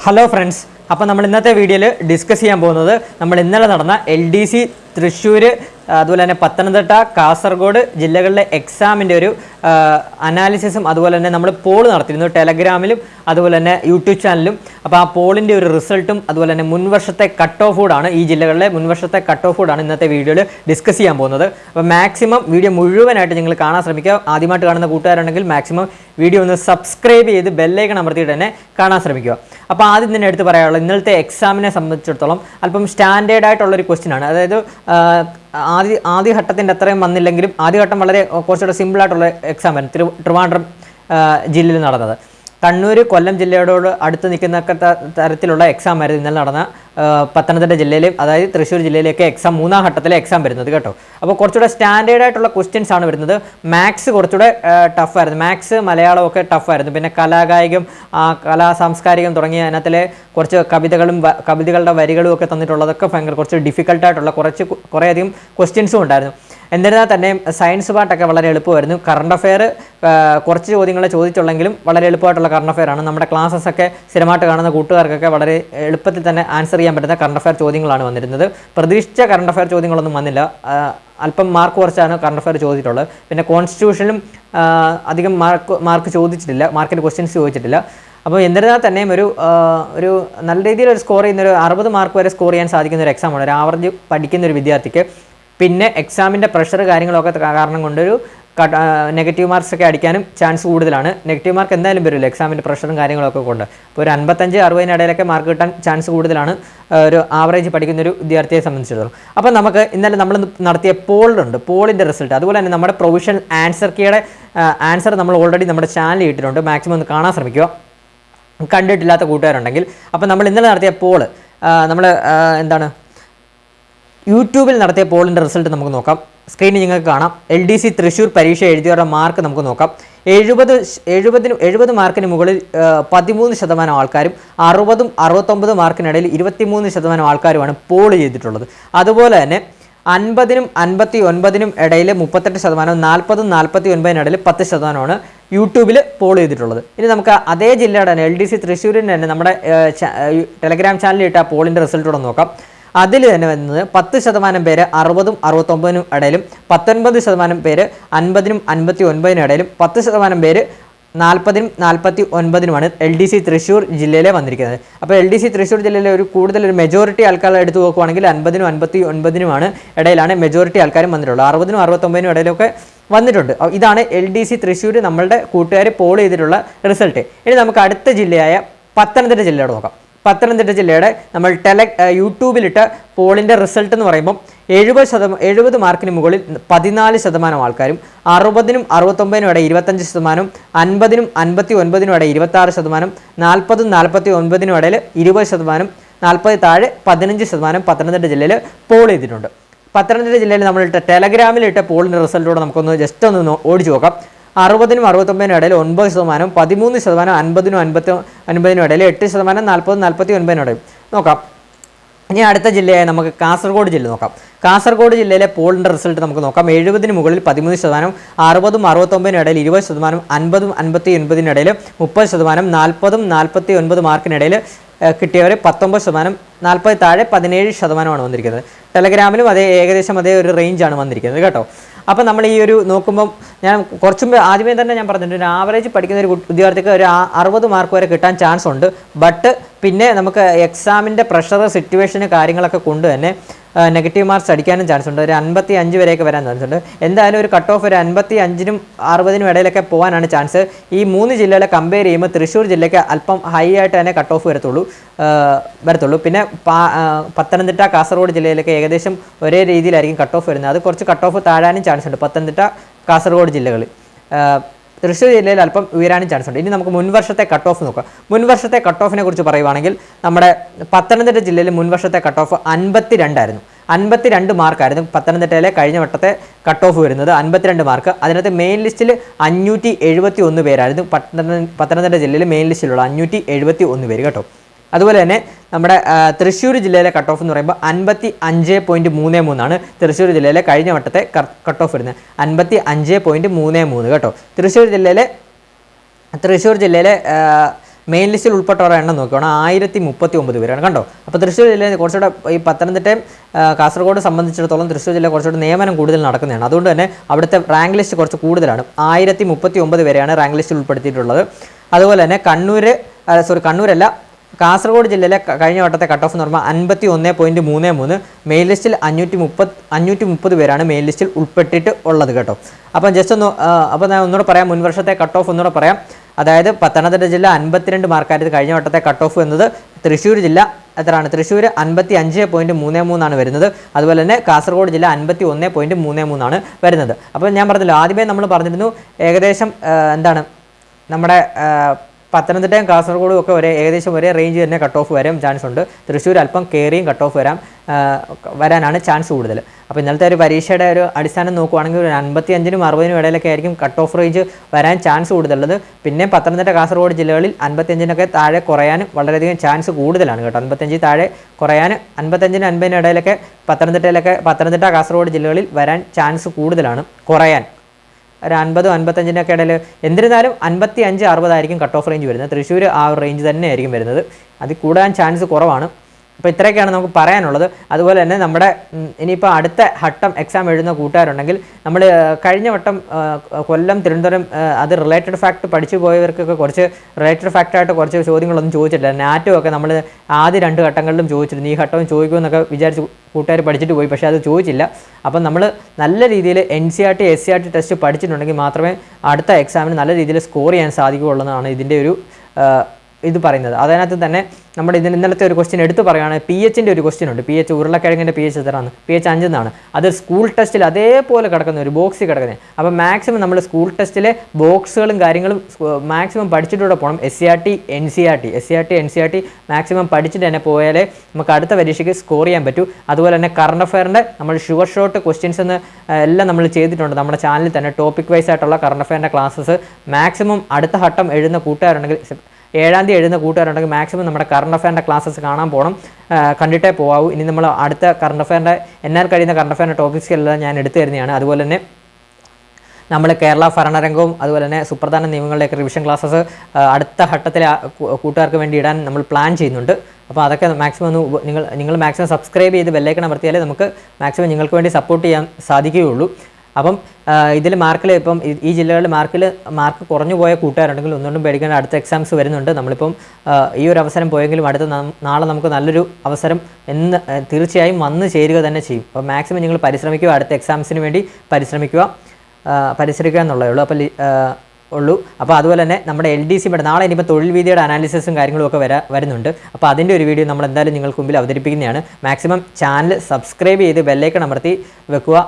Hello friends അപ്പോൾ നമ്മൾ ഇന്നത്തെ വീഡിയോയിൽ ഡിസ്കസ് ചെയ്യാൻ പോകുന്നത് നമ്മൾ ഇന്നലെ നടന്ന എൽ ഡി സി തൃശ്ശൂർ അതുപോലെ തന്നെ പത്തനംതിട്ട കാസർഗോഡ് ജില്ലകളിലെ എക്സാമിന്റെ ഒരു അനാലിസിസും അതുപോലെ തന്നെ നമ്മൾ പോൾ നടത്തിയിരുന്നു. ടെലഗ്രാമിലും അതുപോലെ തന്നെ യൂട്യൂബ് ചാനലിലും അപ്പോൾ ആ പോളിന്റെ ഒരു റിസൾട്ടും അതുപോലെ തന്നെ മുൻവർഷത്തെ കട്ട് ഓഫ് ഫുഡാണ് ഈ ജില്ലകളിലെ മുൻവർഷത്തെ കട്ട് ഓഫ് ഫുഡാണ് ഇന്നത്തെ വീഡിയോയിൽ ഡിസ്കസ് ചെയ്യാൻ പോകുന്നത്. അപ്പോൾ മാക്സിമം വീഡിയോ മുഴുവനായിട്ട് നിങ്ങൾ കാണാൻ ശ്രമിക്കുക. ആദ്യമായിട്ട് കാണുന്ന കൂട്ടുകാരുണ്ടെങ്കിൽ മാക്സിമം വീഡിയോ ഒന്ന് സബ്സ്ക്രൈബ് ചെയ്ത് ബെല്ലൈക്കൺ അമർത്തിയിട്ട് തന്നെ കാണാൻ ശ്രമിക്കുക. അപ്പോൾ ആദ്യം തന്നെ എടുത്ത് പറയാനുള്ളത് ഇന്നത്തെ എക്സാമിനെ സംബന്ധിച്ചിടത്തോളം അല്പം സ്റ്റാൻഡേർഡ് ആയിട്ടുള്ളൊരു ക്വസ്റ്റ്യൻ ആണ്. അതായത് ആദ്യ ആദ്യ ഘട്ടത്തിന്റെ അത്രയും വന്നില്ലെങ്കിലും ആദ്യഘട്ടം വളരെ കുറച്ചുകൂടെ സിമ്പിളായിട്ടുള്ള എക്സാം ആയിരുന്നു. തിരു ട്രിവാൻഡ്രം ജില്ലയിൽ നടന്നത്. കണ്ണൂർ കൊല്ലം ജില്ലയോട് അടുത്ത് നിൽക്കുന്ന തരത്തിലുള്ള എക്സാം ആയിരുന്നു ഇന്നലെ നടന്ന പത്തനംതിട്ട ജില്ലയിൽ അതായത് തൃശ്ശൂർ ജില്ലയിലേക്ക് എക്സാം മൂന്നാം ഘട്ടത്തിലെ എക്സാം വരുന്നത് കേട്ടോ. അപ്പോൾ കുറച്ചുകൂടെ സ്റ്റാൻഡേർഡ് ആയിട്ടുള്ള ക്വസ്റ്റ്യൻസ് ആണ് വരുന്നത്. മാത്സ് കുറച്ചുകൂടെ ടഫായിരുന്നു മാത്സ് മലയാളം ഒക്കെ ടഫ് ആയിരുന്നു. പിന്നെ കലാകായികം കലാ സാംസ്കാരികം തുടങ്ങിയ അതിനകത്തിലെ കുറച്ച് കവിതകളും കവിതകളുടെ വരികളും ഒക്കെ തന്നിട്ടുള്ളതൊക്കെ ഭയങ്കര കുറച്ച് ഡിഫിക്കൽട്ടായിട്ടുള്ള കുറച്ച് കുറേയധികം ക്വസ്റ്റ്യൻസും ഉണ്ടായിരുന്നു. എന്നിരുന്നാൽ തന്നെ സയൻസ് പാർട്ടൊക്കെ വളരെ എളുപ്പമായിരുന്നു. കറണ്ട് അഫെയർ കുറച്ച് ചോദ്യങ്ങൾ ചോദിച്ചുള്ളെങ്കിലും വളരെ എളുപ്പമായിട്ടുള്ള കറണ്ട് അഫെയർ ആണ്. നമ്മുടെ ക്ലാസ്സസ് ഒക്കെ സ്ഥിരമായിട്ട് കാണുന്ന കൂട്ടുകാർക്കൊക്കെ വളരെ എളുപ്പത്തിൽ തന്നെ ആൻസർ ചെയ്യാൻ പറ്റുന്ന കറണ്ട് അഫയർ ചോദ്യങ്ങളാണ് വന്നിരുന്നത്. പ്രതീക്ഷിച്ച കറണ്ട് അഫയർ ചോദ്യങ്ങളൊന്നും വന്നില്ല. അല്പം മാർക്ക് കുറച്ചാണ് കറണ്ട് അഫയർ ചോദിച്ചിട്ടുള്ളത്. പിന്നെ കോൺസ്റ്റിറ്റ്യൂഷനും അധികം മാർക്ക് മാർക്ക് ചോദിച്ചിട്ടില്ല. മാർക്കിന്റെ ക്വസ്റ്റ്യൻസ് ചോദിച്ചിട്ടില്ല. അപ്പോൾ എന്നിരുന്നാൽ തന്നെയും ഒരു ഒരു നല്ല രീതിയിൽ ഒരു സ്കോർ ചെയ്യുന്ന ഒരു അറുപത് മാർക്ക് വരെ സ്കോർ ചെയ്യാൻ സാധിക്കുന്ന ഒരു എക്സാമാണ് ഒരു ആവറേജ് പഠിക്കുന്ന ഒരു വിദ്യാർത്ഥിക്ക് പിന്നെ എക്സാമിന്റെ പ്രഷർ കാര്യങ്ങളൊക്കെ കാരണം കൊണ്ടൊരു നെഗറ്റീവ് മാർക്സ് ഒക്കെ അടിക്കാനും ചാൻസ് കൂടുതലാണ്. നെഗറ്റീവ് മാർക്ക് എന്തായാലും വരില്ല എക്സാമിന്റെ പ്രഷറും കാര്യങ്ങളൊക്കെ കൊണ്ട്. അപ്പോൾ ഒരു അൻപത്തഞ്ച് അറുപതിന് ഇടയിലൊക്കെ മാർക്ക് കിട്ടാൻ ചാൻസ് കൂടുതലാണ് ഒരു ആവറേജ് പഠിക്കുന്ന ഒരു വിദ്യാർത്ഥിയെ സംബന്ധിച്ചിടത്തോളം. അപ്പോൾ നമുക്ക് ഇന്നലെ നമ്മൾ നടത്തിയ പോളുണ്ട് പോളിന്റെ റിസൾട്ട് അതുപോലെ തന്നെ നമ്മുടെ പ്രൊവിഷണൽ ആൻസർ കീയുടെ ആൻസർ നമ്മൾ ഓൾറെഡി നമ്മുടെ ചാനലിൽ ഇട്ടിട്ടുണ്ട്. മാക്സിമം ഒന്ന് കാണാൻ ശ്രമിക്കുക. കണ്ടിട്ടില്ലാത്ത കൂട്ടുകാരുണ്ടെങ്കിൽ. അപ്പോൾ നമ്മൾ ഇന്നലെ നടത്തിയ പോൾ നമ്മൾ എന്താണ് യൂട്യൂബിൽ നടത്തിയ പോളിന്റെ റിസൾട്ട് നമുക്ക് നോക്കാം. സ്ക്രീനിൽ നിങ്ങൾക്ക് കാണാം. എൽ ഡി സി തൃശ്ശൂർ പരീക്ഷ എഴുതിയവരുടെ മാർക്ക് നമുക്ക് നോക്കാം. എഴുപത് എഴുപതിന് എഴുപത് മാർക്കിന് മുകളിൽ പതിമൂന്ന് ശതമാനം ആൾക്കാരും അറുപതും അറുപത്തൊമ്പത് മാർക്കിനിടയിൽ ഇരുപത്തിമൂന്ന് ശതമാനം ആൾക്കാരുമാണ് പോൾ ചെയ്തിട്ടുള്ളത്. അതുപോലെ തന്നെ അൻപതിനും അൻപത്തി ഒൻപതിനും ഇടയിൽ മുപ്പത്തെട്ട് ശതമാനവും നാൽപ്പതും നാൽപ്പത്തി ഒൻപതിനിടയിൽ പത്ത് ശതമാനമാണ് യൂട്യൂബിൽ പോൾ ചെയ്തിട്ടുള്ളത്. ഇനി നമുക്ക് അതേ ജില്ലയുടെ തന്നെ എൽ ഡി സി തൃശ്ശൂരിന്റെ തന്നെ നമ്മുടെ ടെലഗ്രാം ചാനലിൽ ഇട്ട പോളിന്റെ റിസൾട്ട് കൂടെ നോക്കാം. അതിൽ തന്നെ വരുന്നത് പത്ത് ശതമാനം പേര് അറുപതും അറുപത്തൊമ്പതിനും ഇടയിലും പത്തൊൻപത് ശതമാനം പേര് അൻപതിനും അൻപത്തി ഒൻപതിനും ഇടയിലും പത്ത് ശതമാനം പേര് നാൽപ്പതിനും നാൽപ്പത്തി ഒൻപതിനുമാണ് എൽ ഡി സി തൃശ്ശൂർ ജില്ലയിലെ വന്നിരിക്കുന്നത്. അപ്പോൾ എൽ ഡി സി തൃശ്ശൂർ ജില്ലയിലെ ഒരു കൂടുതൽ ഒരു മെജോറിറ്റി ആൾക്കാരെ എടുത്തു നോക്കുവാണെങ്കിൽ അൻപതിനും അൻപത്തി ഒൻപതിനുമാണ് ഇടയിലാണ് മെജോറിറ്റി ആൾക്കാരും വന്നിട്ടുള്ളത്. അറുപതിനും അറുപത്തൊമ്പതിനും ഇടയിലൊക്കെ വന്നിട്ടുണ്ട്. ഇതാണ് എൽ ഡി സി തൃശ്ശൂർ നമ്മളുടെ കൂട്ടുകാർ പോൾ ചെയ്തിട്ടുള്ള റിസൾട്ട് ഇനി നമുക്ക് അടുത്ത ജില്ലയായ പത്തനംതിട്ട ജില്ലയോട് നോക്കാം. പത്തനംതിട്ട ജില്ലയുടെ നമ്മൾ ടെല യൂട്യൂബിലിട്ട പോളിന്റെ റിസൾട്ട് എന്ന് പറയുമ്പോൾ എഴുപത് ശതമാനം എഴുപത് മാർക്കിന് മുകളിൽ പതിനാല് ശതമാനം ആൾക്കാരും അറുപതിനും അറുപത്തൊമ്പതിനും ഇടയിൽ ഇരുപത്തഞ്ച് ശതമാനം അൻപതിനും അൻപത്തി ഒൻപതിനും ഇടയിൽ ഇരുപത്താറ് ശതമാനം നാൽപ്പതും നാൽപ്പത്തി ഒൻപതിനും ഇടയിൽ ഇരുപത് ശതമാനം നാൽപ്പത് താഴെ പതിനഞ്ച് ശതമാനം പത്തനംതിട്ട ജില്ലയിൽ പോൾ ചെയ്തിട്ടുണ്ട്. പത്തനംതിട്ട ജില്ലയിൽ നമ്മളിട്ട ടെലഗ്രാമിലിട്ട പോളിന്റെ റിസൾട്ടോടെ നമുക്കൊന്ന് ജസ്റ്റ് ഒന്ന് ഓടിച്ചു നോക്കാം. അറുപതിനും അറുപത്തൊമ്പതിനും ഇടയിൽ ഒൻപത് ശതമാനം പതിമൂന്ന് ശതമാനം അൻപതിനും അൻപത്തി ഒൻപതിനും ഇടയിൽ എട്ട് ശതമാനം നാൽപ്പത് നാൽപ്പത്തി ഒൻപതിനും ഇടയിൽ. നോക്കാം. ഇനി അടുത്ത ജില്ലയായ നമുക്ക് കാസർഗോഡ് ജില്ല നോക്കാം. കാസർഗോഡ് ജില്ലയിലെ പോളിന്റെ റിസൾട്ട് നമുക്ക് നോക്കാം. എഴുപതിന് മുകളിൽ പതിമൂന്ന് ശതമാനം അറുപതും അറുപത്തൊമ്പതിനും ഇടയിൽ ഇരുപത് ശതമാനം അൻപതും അൻപത്തി ഒൻപതിനും ഇടയിൽ മുപ്പത് ശതമാനം നാൽപ്പതും നാൽപ്പത്തി ഒൻപത് മാർക്കിനിടയിൽ കിട്ടിയവർ പത്തൊമ്പത് ശതമാനം നാൽപ്പത് താഴെ പതിനേഴ് ശതമാനമാണ് വന്നിരിക്കുന്നത്. ടെലഗ്രാമിലും അതേ ഏകദേശം അതേ ഒരു റേഞ്ചാണ് വന്നിരിക്കുന്നത് കേട്ടോ. അപ്പോൾ നമ്മൾ ഈ ഒരു നോക്കുമ്പം ഞാൻ കുറച്ചും ആദ്യമേ തന്നെ ഞാൻ പറഞ്ഞിട്ടുണ്ട് ഒരു ആവറേജ് പഠിക്കുന്ന ഒരു വിദ്യാർത്ഥിക്ക് ഒരു അറുപത് മാർക്ക് വരെ കിട്ടാൻ ചാൻസ് ഉണ്ട്. ബട്ട് പിന്നെ നമുക്ക് എക്സാമിന്റെ പ്രഷർ സിറ്റുവേഷന് കാര്യങ്ങളൊക്കെ കൊണ്ട് തന്നെ നെഗറ്റീവ് മാർക്സ് അടിക്കാനും ചാൻസ് ഉണ്ട്. ഒരു അൻപത്തി അഞ്ച് വരെയൊക്കെ വരാൻ ചാൻസ് ഉണ്ട്. എന്തായാലും ഒരു കട്ട് ഓഫ് ഒരു അൻപത്തി അഞ്ചിനും അറുപതിനും ഇടയിലൊക്കെ പോകാനാണ് ചാൻസ് ഈ മൂന്ന് ജില്ലകളെ കമ്പയർ ചെയ്യുമ്പോൾ തൃശ്ശൂർ ജില്ലയ്ക്ക് അല്പം ഹൈ ആയിട്ട് തന്നെ കട്ട് ഓഫ് വരത്തുള്ളൂ വരത്തുള്ളൂ. പിന്നെ പത്തനംതിട്ട കാസർഗോഡ് ജില്ലയിലൊക്കെ ഏകദേശം ഒരേ രീതിയിലായിരിക്കും കട്ട് ഓഫ് വരുന്നത്. അത് കുറച്ച് കട്ട് ഓഫ് താഴാനും ചാൻസ് ഉണ്ട് പത്തനംതിട്ട കാസർഗോഡ് ജില്ലകളിൽ ആ, തൃശ്ശൂർ ജില്ലയിൽ അല്പം ഉയരാനും ചാൻസ് ഉണ്ട്. ഇനി നമുക്ക് മുൻവർഷത്തെ കട്ട് ഓഫ് നോക്കാം. മുൻവർഷത്തെ കട്ട് ഓഫിനെ കുറിച്ച് പറയുവാണെങ്കിൽ നമ്മുടെ പത്തനംതിട്ട ജില്ലയിൽ മുൻവർഷത്തെ കട്ട് ഓഫ് അൻപത്തി രണ്ടായിരുന്നു അൻപത്തിരണ്ട് മാർക്കായിരുന്നു പത്തനംതിട്ടയിലെ കഴിഞ്ഞ വട്ടത്തെ കട്ട് ഓഫ് വരുന്നത്. അൻപത്തിരണ്ട് മാർക്ക് അതിനകത്ത് മെയിൻ ലിസ്റ്റിൽ അഞ്ഞൂറ്റി എഴുപത്തി ഒന്ന് പേരായിരുന്നു പത്തനം പത്തനംതിട്ട ജില്ലയിൽ മെയിൻ ലിസ്റ്റിലുള്ള അഞ്ഞൂറ്റി എഴുപത്തി ഒന്ന് പേര് കേട്ടോ. അതുപോലെ തന്നെ നമ്മുടെ തൃശ്ശൂർ ജില്ലയിലെ കട്ട് ഓഫ് എന്ന് പറയുമ്പോൾ അൻപത്തി അഞ്ച് പോയിന്റ് മൂന്ന് മൂന്നാണ് തൃശ്ശൂർ ജില്ലയിലെ കഴിഞ്ഞ വട്ടത്തെ കട്ട് ഓഫ് വരുന്നത്. അൻപത്തി അഞ്ച് പോയിന്റ് മൂന്ന് മൂന്ന് കേട്ടോ. തൃശ്ശൂർ ജില്ലയിലെ തൃശ്ശൂർ ജില്ലയിലെ മെയിൻ ലിസ്റ്റിൽ ഉൾപ്പെട്ടവരുടെ എണ്ണം നോക്കുകയാണ് ആയിരത്തി മുപ്പത്തി ഒമ്പത് പേരാണ് കണ്ടോ? അപ്പോൾ തൃശ്ശൂർ ജില്ലയിൽ കുറച്ചുകൂടെ ഈ പത്തനംതിട്ടയും കാസർഗോഡ് സംബന്ധിച്ചിടത്തോളം തൃശ്ശൂർ ജില്ല കുറച്ചുകൂടെ നിയമനം കൂടുതൽ നടക്കുന്നതാണ്. അതുകൊണ്ട് തന്നെ അവിടുത്തെ റാങ്ക് ലിസ്റ്റ് കുറച്ച് കൂടുതലാണ്. ആയിരത്തി മുപ്പത്തി ഒമ്പത് പേരെയാണ് റാങ്ക് ലിസ്റ്റിൽ ഉൾപ്പെടുത്തിയിട്ടുള്ളത്. അതുപോലെ തന്നെ കണ്ണൂർ സോറി കണ്ണൂരല്ല കാസർഗോഡ് ജില്ലയിലെ കഴിഞ്ഞ വട്ടത്തെ കട്ട് ഓഫ് എന്ന് പറയുമ്പോൾ അൻപത്തി ഒന്ന് പോയിന്റ് മൂന്ന് മൂന്ന് മെയിൻ ലിസ്റ്റിൽ അഞ്ഞൂറ്റി മുപ്പത് അഞ്ഞൂറ്റി മുപ്പത് പേരാണ് മെയിൻ ലിസ്റ്റിൽ ഉൾപ്പെട്ടിട്ട് ഉള്ളത് കേട്ടോ. അപ്പം ജസ്റ്റ് ഒന്ന് അപ്പം ഞാൻ ഒന്നുകൂടെ പറയാം മുൻവർഷത്തെ കട്ട് ഓഫ് ഒന്നുകൂടെ പറയാം. അതായത് പത്തനംതിട്ട ജില്ല അൻപത്തിരണ്ട് മാർക്കായിരുന്നു കഴിഞ്ഞ വട്ടത്തെ കട്ട് ഓഫ് എന്നത് തൃശ്ശൂർ ജില്ല എത്രയാണ്? തൃശ്ശൂർ അൻപത്തി അഞ്ച് പോയിന്റ് മൂന്ന് മൂന്നാണ് വരുന്നത്. അതുപോലെ തന്നെ കാസർഗോഡ് ജില്ല അൻപത്തി ഒന്ന് പോയിന്റ് മൂന്ന് മൂന്നാണ് വരുന്നത്. അപ്പോൾ ഞാൻ പറഞ്ഞല്ലോ ആദ്യമേ നമ്മൾ പറഞ്ഞിരുന്നു ഏകദേശം എന്താണ്? നമ്മുടെ പത്തനംതിട്ടയും കാസർഗോഡും ഒക്കെ ഒരേ ഏകദേശം ഒരേ റേഞ്ച് തന്നെ കട്ട് ഓഫ് വരാൻ ചാൻസ് ഉണ്ട്. തൃശ്ശൂർ അല്പം കയറിയും കട്ട് ഓഫ് വരാം. വരാനാണ് ചാൻസ് കൂടുതൽ. അപ്പോൾ ഇന്നലത്തെ ഒരു പരീക്ഷയുടെ ഒരു അടിസ്ഥാനം നോക്കുവാണെങ്കിൽ ഒരു അൻപത്തി അഞ്ചിനും അറുപതിനും ഇടയിലൊക്കെ ആയിരിക്കും കട്ട് ഓഫ് റേഞ്ച് വരാൻ ചാൻസ് കൂടുതലുള്ളത്. പിന്നെ പത്തനംതിട്ട കാസർഗോഡ് ജില്ലകളിൽ അൻപത്തിയഞ്ചിനൊക്കെ താഴെ കുറയാനും വളരെയധികം ചാൻസ് കൂടുതലാണ് കേട്ടോ. അൻപത്തഞ്ചിൽ താഴെ കുറയാൻ അൻപത്തഞ്ചിന് അൻപതിന് ഇടയിലൊക്കെ പത്തനംതിട്ടയിലൊക്കെ പത്തനംതിട്ട കാസർഗോഡ് ജില്ലകളിൽ വരാൻ ചാൻസ് കൂടുതലാണ്. കുറയാൻ. ഒരു അൻപതും അൻപത്തഞ്ചിന്റെ ഇടയിൽ എന്നിരുന്നാലും അൻപത്തി അഞ്ച് അറുപതായിരിക്കും കട്ട് ഓഫ് റേഞ്ച് വരുന്നത്. തൃശ്ശൂർ ആ റേഞ്ച് തന്നെയായിരിക്കും വരുന്നത്. അത് കൂടാൻ ചാൻസ് കുറവാണ്. അപ്പോൾ ഇത്രയൊക്കെയാണ് നമുക്ക് പറയാനുള്ളത്. അതുപോലെ തന്നെ നമ്മുടെ ഇനിയിപ്പോൾ അടുത്ത ഹട്ടം എക്സാം എഴുതുന്ന കൂട്ടുകാരുണ്ടെങ്കിൽ നമ്മൾ കഴിഞ്ഞ വട്ടം കൊല്ലം തിരുവനന്തപുരം അത് റിലേറ്റഡ് ഫാക്ട് പഠിച്ചു പോയവർക്കൊക്കെ കുറച്ച് റിലേറ്റഡ് ഫാക്റ്റായിട്ട് കുറച്ച് ചോദ്യങ്ങളൊന്നും ചോദിച്ചിട്ടില്ല. നാറ്റോ ഒക്കെ നമ്മൾ ആദ്യ രണ്ട് ഘട്ടങ്ങളിലും ചോദിച്ചിരുന്നു. ഈ ഘട്ടവും ചോദിക്കുമെന്നൊക്കെ വിചാരിച്ച് കൂട്ടുകാർ പഠിച്ചിട്ട് പോയി. പക്ഷേ അത് ചോദിച്ചില്ല. അപ്പം നമ്മൾ നല്ല രീതിയിൽ N C R T S C R T test പഠിച്ചിട്ടുണ്ടെങ്കിൽ മാത്രമേ അടുത്ത എക്സാമിന് നല്ല രീതിയിൽ സ്കോർ ചെയ്യാൻ സാധിക്കുകയുള്ളൂ എന്നാണ് ഇതിന്റെ ഒരു ഇത് പറയുന്നത്. അതിനകത്ത് തന്നെ നമ്മൾ ഇതിന് ഇന്നലത്തെ ഒരു ക്വസ്റ്റ്യൻ എടുത്തു പറയുകയാണെങ്കിൽ പി എച്ചിന്റെ ഒരു ക്വസ്റ്റ്യൻ ഉണ്ട്. പി എച്ച് ഉരുളക്കിഴങ്ങിന്റെ പി എച്ച് എത്രയാണ് പി എച്ച് അഞ്ച് എന്നാണ്. അത് സ്കൂൾ ടെസ്റ്റിൽ അതേപോലെ കിടക്കുന്ന ഒരു ബോക്സിൽ കിടക്കുന്നത് അപ്പോൾ മാക്സിമം നമ്മൾ സ്കൂൾ ടെസ്റ്റിലെ ബോക്സുകളും കാര്യങ്ങളും മാക്സിമം പഠിച്ചിട്ടൂടെ പോകണം S C R T N C R T S C R T N C R T maximum പഠിച്ചിട്ട് തന്നെ പോയാലേ നമുക്ക് അടുത്ത പരീക്ഷയ്ക്ക് സ്കോർ ചെയ്യാൻ പറ്റൂ. അതുപോലെ തന്നെ കറണ്ട് അഫയറിന്റെ നമ്മൾ ഷുവർ ഷോട്ട് ക്വസ്റ്റ്യൻസ് എന്ന് എല്ലാം നമ്മൾ ചെയ്തിട്ടുണ്ട്. നമ്മുടെ ചാനലിൽ തന്നെ ടോപ്പിക് വൈസ് ആയിട്ടുള്ള കറണ്ട് അഫയറിന്റെ ക്ലാസ്സസ് മാക്സിമം അടുത്ത ഘട്ടം എഴുതുന്ന കൂട്ടുകാരുണ്ടെങ്കിൽ ഏഴാം തീയതി എഴുതുന്ന കൂട്ടുകാരുണ്ടെങ്കിൽ മാക്സിമം നമ്മുടെ കറണ്ട് അഫയറിന്റെ ക്ലാസ്സസ് കാണാൻ പോകണം കണ്ടിട്ടേ പോകാവൂ ഇനി നമ്മൾ അടുത്ത കറണ്ട് അഫയറിന്റെ എന്നാൽ കഴിയുന്ന കറണ്ട് അഫയറിന്റെ ടോപ്പിക്സുകളെല്ലാം ഞാൻ എടുത്തു തരുന്നതാണ്. അതുപോലെ തന്നെ നമ്മൾ കേരള ഭരണരംഗവും അതുപോലെ തന്നെ സുപ്രധാന നിയമങ്ങളുടെയൊക്കെ റിവിഷൻ ക്ലാസ്സസ് അടുത്ത ഘട്ടത്തിലെ കൂട്ടുകാർക്ക് വേണ്ടി ഇടാൻ നമ്മൾ പ്ലാൻ ചെയ്യുന്നുണ്ട്. അപ്പോൾ അതൊക്കെ മാക്സിമം ഒന്ന് നിങ്ങൾ നിങ്ങൾ മാക്സിമം സബ്സ്ക്രൈബ് ചെയ്ത് ബെല്ലൈക്കൺ അമർത്തിയാലേ നമുക്ക് മാക്സിമം നിങ്ങൾക്ക് വേണ്ടി സപ്പോർട്ട് ചെയ്യാൻ സാധിക്കുകയുള്ളൂ. അപ്പം ഇതിൽ മാർക്കിൽ ഇപ്പം ഈ- ജില്ലകളിൽ മാർക്കിൽ മാർക്ക് കുറഞ്ഞു പോയ കൂട്ടുകാരുണ്ടെങ്കിൽ ഒന്നുകൊണ്ടും പേടിക്കേണ്ട അടുത്ത എക്സാംസ് വരുന്നുണ്ട്. നമ്മളിപ്പം ഈ ഒരു അവസരം പോയെങ്കിലും അടുത്ത നാളെ നമുക്ക് നല്ലൊരു അവസരം എന്ന് തീർച്ചയായും വന്ന് ചേരുക തന്നെ ചെയ്യും. അപ്പോൾ മാക്സിമം നിങ്ങൾ പരിശ്രമിക്കുക അടുത്ത എക്സാംസിന് വേണ്ടി പരിശ്രമിക്കുക പരിശ്രമിക്കുക എന്നുള്ളതേ ഉള്ളൂ. അപ്പോൾ ഉള്ളൂ. അപ്പോൾ അതുപോലെ തന്നെ നമ്മുടെ എൽ ഡി സി നാളെ ഇനിയിപ്പോൾ തൊഴിൽ വീതിയുടെ അനാലിസിസും കാര്യങ്ങളും ഒക്കെ വരാ വരുന്നുണ്ട്. അപ്പോൾ അതിന്റെ ഒരു വീഡിയോ നമ്മൾ എന്തായാലും നിങ്ങൾക്ക് മുമ്പിൽ അവതരിപ്പിക്കുന്നതാണ്. മാക്സിമം ചാനൽ സബ്സ്ക്രൈബ് ചെയ്ത് ബെല്ലൈക്കൺ അമർത്തി വെക്കുക.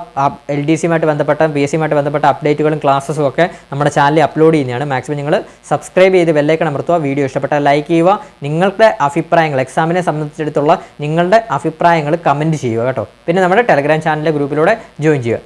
എൽ ഡി സിയുമായിട്ട് ബന്ധപ്പെട്ട പി എസ് സിയുമായിട്ട് ബന്ധപ്പെട്ട അപ്ഡേറ്റുകളും ക്ലാസ്സും ഒക്കെ നമ്മുടെ ചാനലിൽ അപ്ലോഡ് ചെയ്യുന്നതാണ്. മാക്സിമം നിങ്ങൾ സബ്സ്ക്രൈബ് ചെയ്ത് ബെല്ലൈക്കൺ അമർത്തുക. വീഡിയോ ഇഷ്ടപ്പെട്ടാൽ ലൈക്ക് ചെയ്യുക. നിങ്ങളുടെ അഭിപ്രായങ്ങൾ എക്സാമിനെ സംബന്ധിച്ചിടത്തുള്ള നിങ്ങളുടെ അഭിപ്രായങ്ങൾ കമന്റ് ചെയ്യുക കേട്ടോ. പിന്നെ നമ്മുടെ ടെലഗ്രാം ചാനലിലെ ഗ്രൂപ്പിലൂടെ ജോയിൻ ചെയ്യുക.